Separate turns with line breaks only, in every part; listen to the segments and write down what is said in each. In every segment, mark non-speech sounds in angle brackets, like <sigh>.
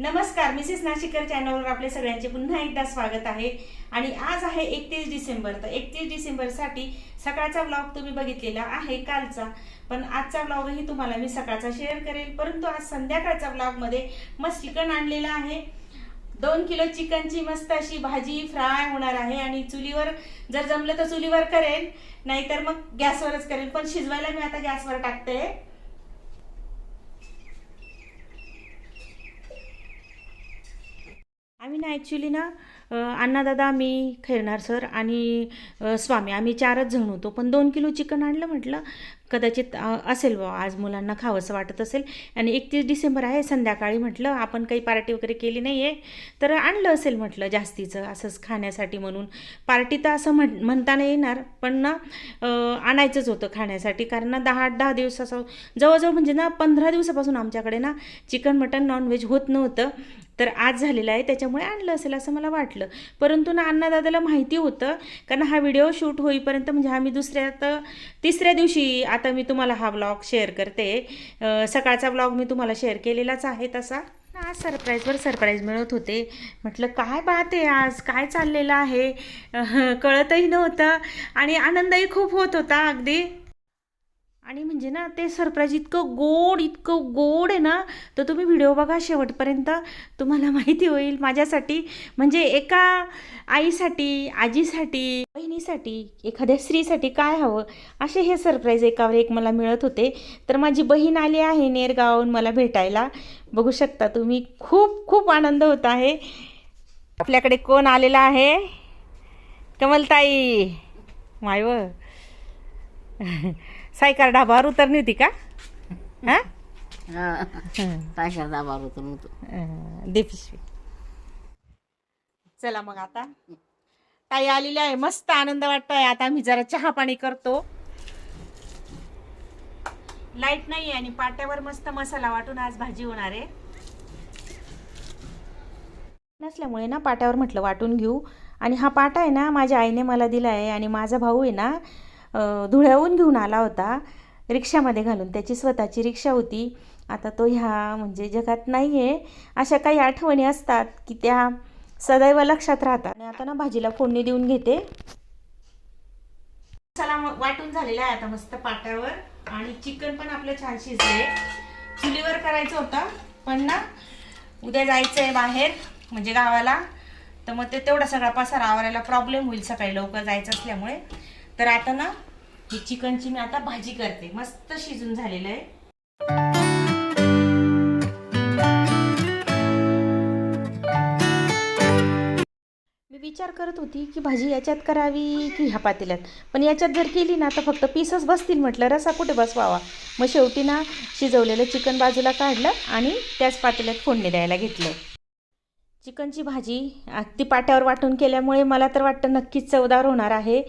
नमस्कार मिसेस नाशिकर चॅनलवर आपले सगळ्यांचे पुन्हा एकदा स्वागत आहे. आणि आज आहे एकतीस डिसेंबर तर एकतीस डिसेंबरसाठी सकाळचा ब्लॉग तुम्ही बघितलेला आहे कालचा. पण आजचा ब्लॉगही तुम्हाला मी सकाळचा शेअर करेल परंतु आज संध्याकाळच्या ब्लॉगमध्ये मस्त चिकन आणलेलं आहे. दोन किलो चिकनची मस्त अशी भाजी फ्राय होणार आहे आणि चुलीवर जर जमलं तर चुलीवर करेल नाहीतर मग गॅसवरच करेल. पण शिजवायला मी आता गॅसवर टाकते. आम्ही ना ॲक्च्युली ना अण्णादादा मी खैरनार सर आणि स्वामी आम्ही चारच जण होतो. पण दोन किलो चिकन आणलं म्हटलं कदाचित असेल बुवा आज मुलांना खावंसं वाटत असेल. आणि एकतीस डिसेंबर आहे संध्याकाळी म्हटलं आपण काही पार्टी वगैरे केली नाही आहे तर आणलं असेल म्हटलं जास्तीचं असंच खाण्यासाठी म्हणून. पार्टी तर असं म्हण म्हणता नाही येणार पण ना आणायचंच होतं खाण्यासाठी. कारण ना दहा आठ दहा दिवस असं जवळजवळ म्हणजे ना पंधरा दिवसापासून आमच्याकडे ना चिकन मटन नॉनव्हेज होत नव्हतं. तर आज झालेला आहे त्याच्यामुळे आणलं असेल असं मला वाटलं. परंतु ना अण्णादादाला माहिती होतं कारण हा व्हिडिओ शूट होईपर्यंत म्हणजे आम्ही दुसऱ्या तर तिसऱ्या दिवशी आता मी तुम्हाला हा ब्लॉग शेअर करते. सकाळचा ब्लॉग मी तुम्हाला शेअर केलेलाच आहे तसा. आज सरप्राईजवर सरप्राईज मिळत होते. म्हटलं काय पाहते आज काय चाललेलं आहे? कळतही नव्हतं. आणि आनंदही खूप होत होता अगदी. आणि म्हणजे ना ते सरप्राईज इतकं गोड इतकं गोड आहे ना तर तुम्ही व्हिडिओ बघा शेवटपर्यंत. तुम्हाला माहिती होईल माझ्यासाठी. म्हणजे एका आईसाठी आजीसाठी बहिणीसाठी एखाद्या स्त्रीसाठी काय हवं असे हे सरप्राईज एकावर एक मला मिळत होते. तर माझी बहीण आली आहे नेरगावहून मला भेटायला. बघू शकता तुम्ही खूप खूप आनंद होत आहे. आपल्याकडे कोण आलेला आहे? कमलताई. मायव. <laughs> सायकार ढाबावर उतरली होती का? हा? दे पिशवी चला मग आता. ताई आलेली आहे मस्त आनंद वाटतोय. आता आम्ही जरा चहा पाणी करतो. लाइट नाही आणि पाट्यावर मस्त मसाला वाटून आज भाजी होणार आहे. नसल्यामुळे ना पाट्यावर म्हटलं वाटून घेऊ. आणि हा पाटा आहे ना माझ्या आईने मला दिला आहे आणि माझा भाऊ आहे ना धुळ्याहून घेऊन आला होता रिक्षामध्ये घालून. त्याची स्वतःची रिक्षा होती. आता तो ह्या म्हणजे जगात नाही आहे अशा काही आठवणी असतात की त्या सदैव लक्षात राहतात. आणि आता ना भाजीला फोडणी देऊन घेते. मसाला वाटून झालेला आहे आता मस्त पाट्यावर आणि चिकन पण आपलं छान शिजले चुलीवर करायचं होतं पण ना उद्या जायचं आहे बाहेर म्हणजे गावाला. तर मग ते तेवढा सगळा पसारा आवरायला प्रॉब्लेम होईल सकाळी लवकर जायचं असल्यामुळे. तर आता ना ही चिकनची मी आता भाजी करते. मस्त शिजून झालेलं आहे. मी विचार करत होती की भाजी याच्यात करावी की ह्या पातेल्यात पण याच्यात जर केली ना तर फक्त पीसच बसतील म्हटलं. रसा कुठे बसवावा? मग शेवटी ना शिजवलेलं चिकन बाजूला काढलं आणि त्याच पातेल्यात फोडणी द्यायला घेतलं. चिकनची भाजी अगदी पाट्यावर वाटून केल्यामुळे मला तर वाटतं नक्कीच चवदार होणार आहे.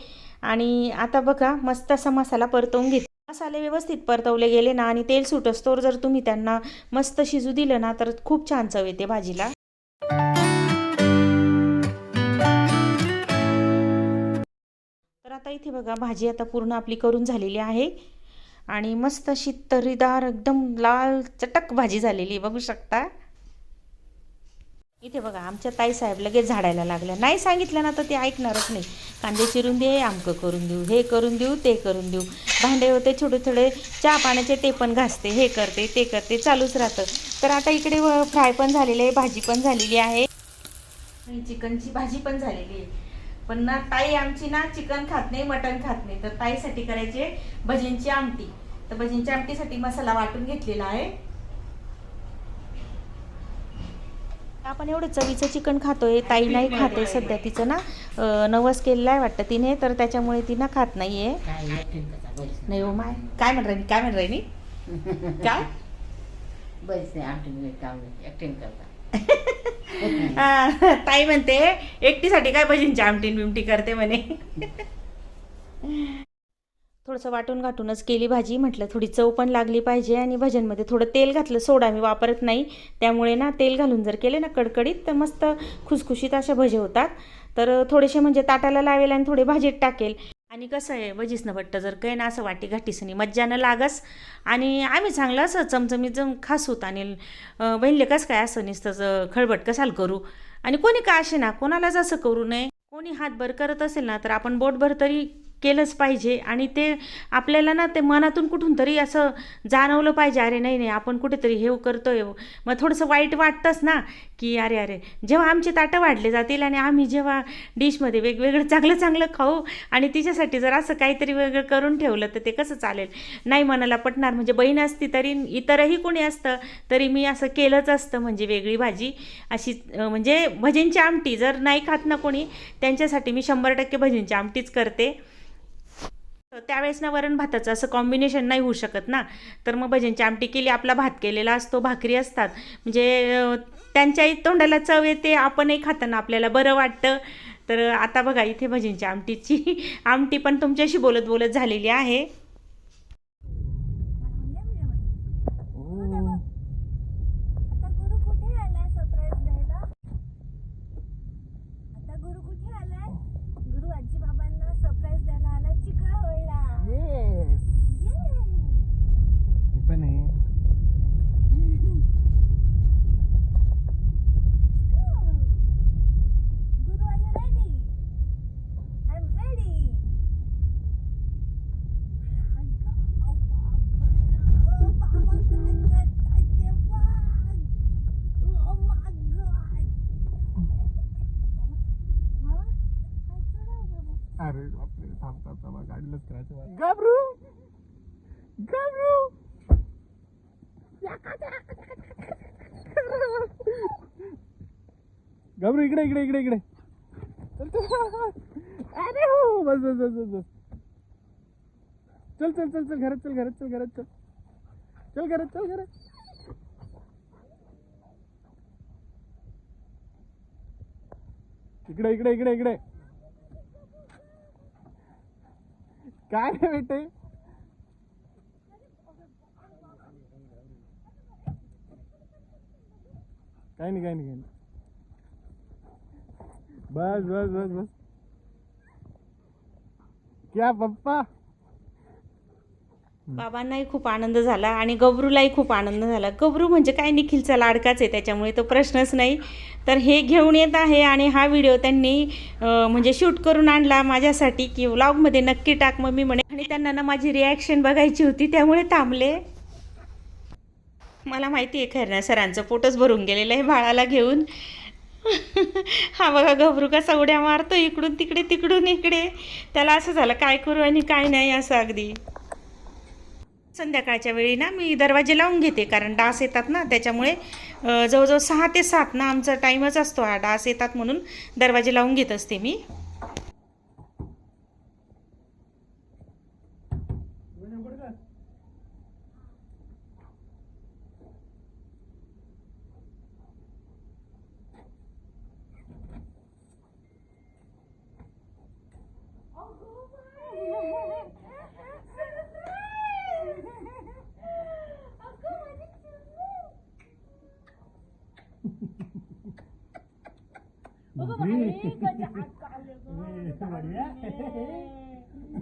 आणि आता बघा मस्त असा मसाला परतवून घेते मसाले व्यवस्थित परतवले गेले ना आणि तेल सुटस्तोवर जर तुम्ही त्यांना मस्त शिजू दिलं ना तर खूप छान चव येते भाजीला. तर आता इथे बघा भाजी आता पूर्ण आपली करून झालेली आहे. आणि मस्त अशी तर्रीदार एकदम लाल चटक भाजी झालेली बघू शकता. इथे बघा आमच्या ताईसाहेब लगेच झाडायला लागल्या. नाही सांगितलं ना तर ते ऐकणारच नाही. कांदे चिरून दे आमकं करून देऊ हे करून देऊ ते करून देऊ. भांडे होते छोटे थोडे चहा पाण्याचे ते पण घासते हे करते ते करते चालूच राहतं. तर आता इकडे फ्राय पण झालेले आहे भाजी पण झालेली आहे. आणि चिकनची भाजी पण झालेली आहे. पण ना ताई आमची ना चिकन खात नाही मटण खात नाही. तर ताईसाठी करायचे भजींची आमटी. तर भजींच्या आमटीसाठी मसाला वाटून घेतलेला आहे. आपण एवढं चवीचं चिकन खातोय ताई नाही खाते सध्या तिचं ना. नवस केलेलं आहे वाटतं तिने तर त्याच्यामुळे ती ना खात नाहीये. नाही हो माय. काय म्हण राहिली? काय म्हण राहिली? <laughs> काय?
बस नाही करता. <laughs>
ताई म्हणते एकटीसाठी काय भजींची आमटी बिमटी करते म्हणे. <laughs> थोडंसं वाटून घाटूनच केली भाजी. म्हटलं थोडी चव पण लागली पाहिजे आणि भजनमध्ये थोडं तेल घातलं. सोडा मी वापरत नाही. त्यामुळे ना तेल घालून जर केले ना कडकडीत तर मस्त खुसखुशीत अशा भजे होतात. तर थोडेसे म्हणजे ताटाला लावेल आणि थोडे भाजीत टाकेल. आणि कसं आहे भजीसनं भट्ट जर काही ना असं वाटी घाटीसनी मज्जानं लागस. आणि आम्ही चांगलं असं चमचमीत जम खासूत आणि बहिणले कसं काय असं नुसतं खळबट कसाल करू? आणि कोणी का असे ना कोणालाच असं करू नये. कोणी हातभर करत असेल ना तर आपण बोटभर तरी केलंच पाहिजे. आणि ते आपल्याला ना ते मनातून कुठून तरी असं जाणवलं पाहिजे अरे नाही नाही आपण कुठेतरी हे करतोय. मग थोडंसं वाईट वाटतंच ना की अरे अरे जेव्हा आमचे ताटं वाढले जातील आणि आम्ही जेव्हा डिशमध्ये वेगवेगळं चांगलं चांगलं खाऊ आणि तिच्यासाठी जर असं काहीतरी वेगळं करून ठेवलं तर ते कसं चालेल? नाही मनाला पटणार. म्हणजे बहीण असती तरी इतरही कोणी असतं तरी मी असं केलंच असतं. म्हणजे वेगळी भाजी अशी म्हणजे भजींची आमटी जर नाही खात ना कोणी त्यांच्यासाठी मी शंभर टक्के भजींची आमटीच करते. त्यावेळेस ना वरण भाताचं असं कॉम्बिनेशन नाही होऊ शकत ना. तर मग भजनची आमटी केली आपला भात केलेला असतो भाकरी असतात. म्हणजे त्यांच्याही तोंडाला चव येते आपणही खाताना आपल्याला बरं वाटतं. तर आता बघा इथे भजनची आमटीची आमटी पण तुमच्याशी बोलत बोलत झालेली आहे
आता गुरु कुठे आलाय सरप्राईज द्यायला आता गुरु कुठे आलाय गुरु आजी बाबांना सरप्राईज द्यायला आलाय चिखलदऱ्याला
येस
Yay!
हे पण आहे
Go! Guru, are you ready? I'm ready. Oh my God! Mama, काय करावं?
अरे बापरे थांब थांब गाडीला स्क्रॅच घाबरू? घाबरू? घाबरू इकडे इकडे इकडे इकडे. चल चल. अरे हो बस बस बस बस बस. चल चल चल चल घरात चल घरात चल घरात चल. चल घरात चल घरात. इकडे इकडे इकडे इकडे. काय रे बेटे? काही नाही काय नाही काय नाही. बस बस बस बस. क्या पप्पा?
बाबांनाही खूप आनंद झाला आणि गबरूलाही खूप आनंद झाला. गबरू म्हणजे काय? निखिलचा लाडकाच आहे त्याच्यामुळे तो प्रश्नच नाही. तर हे घेऊन येत आहे आणि हा व्हिडिओ त्यांनी म्हणजे शूट करून आणला माझ्यासाठी की व्लॉगमध्ये नक्की टाक. मग मी म्हणे आणि त्यांना ना माझी रिॲक्शन बघायची होती त्यामुळे थांबले. मला माहिती आहे खरं सरांचं पोटच भरून गेलेलं आहे बाळाला घेऊन. <laughs> हा बघा घबरू कसा उड्या मारतो इकडून तिकडे तिकडून इकडे. त्याला असं झालं काय करू आणि काय नाही असं अगदी. संध्याकाळच्या वेळी ना मी दरवाजे लावून घेते कारण डास येतात ना त्याच्यामुळे जवळजवळ सहा ते सात ना आमचा टाईमच असतो हा डास येतात म्हणून दरवाजे लावून घेत असते मी.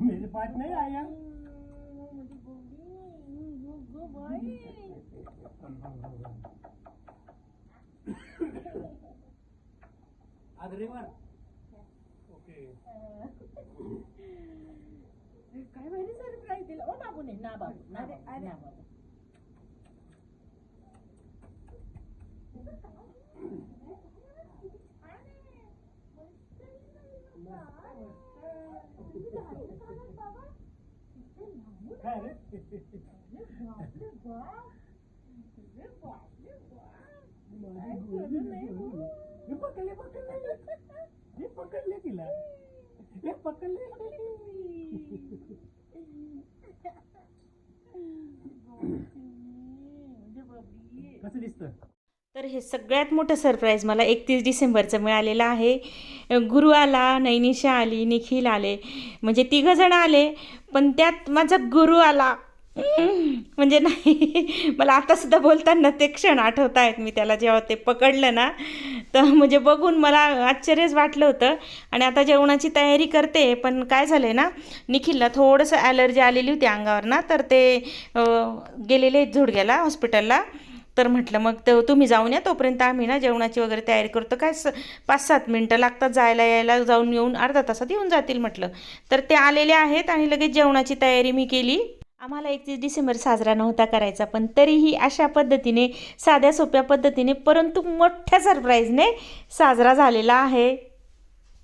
मेरे पास नहीं आया? आज रविवार. ओके.
काय भारी सरप्राईज दिलं? ओ बाबू नाही ना बाबू ना बाबू ना बाबू
काय रे हे पकडले पकडले हे पकडले तिला हे पकडले कसं दिसतं
तर हे सगळ्यात मोठं सरप्राईज मला एकतीस डिसेंबरचं मिळालेलं आहे. गुरु आला नैनिशा आली निखिल आले. म्हणजे तिघंजण आले. पण त्यात माझा गुरु आला. म्हणजे नाही मला आतासुद्धा बोलताना ते क्षण आठवत आहेत मी त्याला जेव्हा ते पकडलं ना तर म्हणजे बघून मला आश्चर्यच वाटलं होतं. आणि आता जेवणाची तयारी करते पण काय झालं आहे ना निखिलला थोडंसं ॲलर्जी आलेली होती अंगावर ना तर ते गेलेले आहेत झुडग्याला हॉस्पिटलला तर म्हटलं मग तर तुम्ही जाऊन या तोपर्यंत आम्ही ना जेवणाची वगैरे तयारी करतो. काय स पाच सात मिनटं लागतात जायला यायला जाऊन येऊन अर्धा तासात येऊन जातील म्हटलं. तर ते आलेले आहेत आणि लगेच जेवणाची तयारी मी केली. आम्हाला एकतीस डिसेंबर साजरा नव्हता करायचा पण तरीही अशा पद्धतीने साध्या सोप्या पद्धतीने परंतु मोठ्या सरप्राईजने साजरा झालेला आहे.